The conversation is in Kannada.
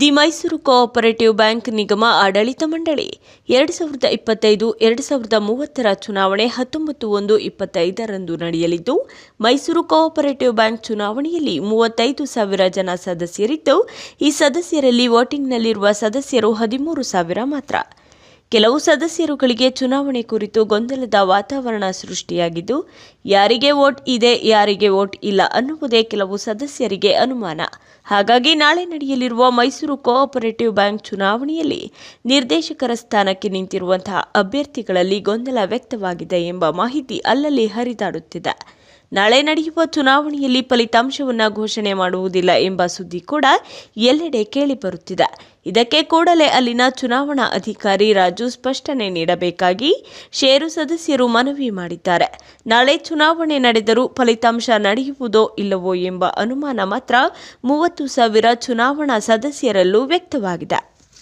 ದಿ ಮೈಸೂರು ಕೋಆಪರೇಟಿವ್ ಬ್ಯಾಂಕ್ ನಿಗಮ ಆಡಳಿತ ಮಂಡಳಿ ಎರಡು ಸಾವಿರದ ಇಪ್ಪತ್ತೈದು, ಎರಡು ಸಾವಿರದ ಮೂವತ್ತರ ಚುನಾವಣೆ ಹತ್ತೊಂಬತ್ತು ಒಂದು ಇಪ್ಪತ್ತೈದರಂದು ನಡೆಯಲಿದ್ದು, ಮೈಸೂರು ಕೋಆಪರೇಟಿವ್ ಬ್ಯಾಂಕ್ ಚುನಾವಣೆಯಲ್ಲಿ ಮೂವತ್ತೈದು ಸಾವಿರ ಜನ ಸದಸ್ಯರಿದ್ದು, ಈ ಸದಸ್ಯರಲ್ಲಿ ವೋಟಿಂಗ್ನಲ್ಲಿರುವ ಸದಸ್ಯರು ಹದಿಮೂರು ಸಾವಿರ ಮಾತ್ರ. ಕೆಲವು ಸದಸ್ಯರುಗಳಿಗೆ ಚುನಾವಣೆ ಕುರಿತು ಗೊಂದಲದ ವಾತಾವರಣ ಸೃಷ್ಟಿಯಾಗಿದ್ದು, ಯಾರಿಗೆ ವೋಟ್ ಇದೆ, ಯಾರಿಗೆ ವೋಟ್ ಇಲ್ಲ ಅನ್ನುವುದೇ ಕೆಲವು ಸದಸ್ಯರಿಗೆ ಅನುಮಾನ. ಹಾಗಾಗಿ ನಾಳೆ ನಡೆಯಲಿರುವ ಮೈಸೂರು ಕೋಆಪರೇಟಿವ್ ಬ್ಯಾಂಕ್ ಚುನಾವಣೆಯಲ್ಲಿ ನಿರ್ದೇಶಕರ ಸ್ಥಾನಕ್ಕೆ ನಿಂತಿರುವಂತಹ ಅಭ್ಯರ್ಥಿಗಳಲ್ಲಿ ಗೊಂದಲ ವ್ಯಕ್ತವಾಗಿದೆ ಎಂಬ ಮಾಹಿತಿ ಅಲ್ಲಲ್ಲಿ ಹರಿದಾಡುತ್ತಿದೆ. ನಾಳೆ ನಡೆಯುವ ಚುನಾವಣೆಯಲ್ಲಿ ಫಲಿತಾಂಶವನ್ನು ಘೋಷಣೆ ಮಾಡುವುದಿಲ್ಲ ಎಂಬ ಸುದ್ದಿ ಕೂಡ ಎಲ್ಲೆಡೆ ಕೇಳಿಬರುತ್ತಿದೆ ಇದಕ್ಕೆ ಕೂಡಲೇ ಅಲ್ಲಿನ ಚುನಾವಣಾ ಅಧಿಕಾರಿ ರಾಜು ಸ್ಪಷ್ಟನೆ ನೀಡಬೇಕಾಗಿ ಷೇರು ಸದಸ್ಯರು ಮನವಿ ಮಾಡಿದ್ದಾರೆ. ನಾಳೆ ಚುನಾವಣೆ ನಡೆದರೂ ಫಲಿತಾಂಶ ನಡೆಯುವುದೋ ಇಲ್ಲವೋ ಎಂಬ ಅನುಮಾನ ಮಾತ್ರ ಮೂವತ್ತು ಸಾವಿರ ಚುನಾವಣಾ ಸದಸ್ಯರಲ್ಲೂ ವ್ಯಕ್ತವಾಗಿದೆ.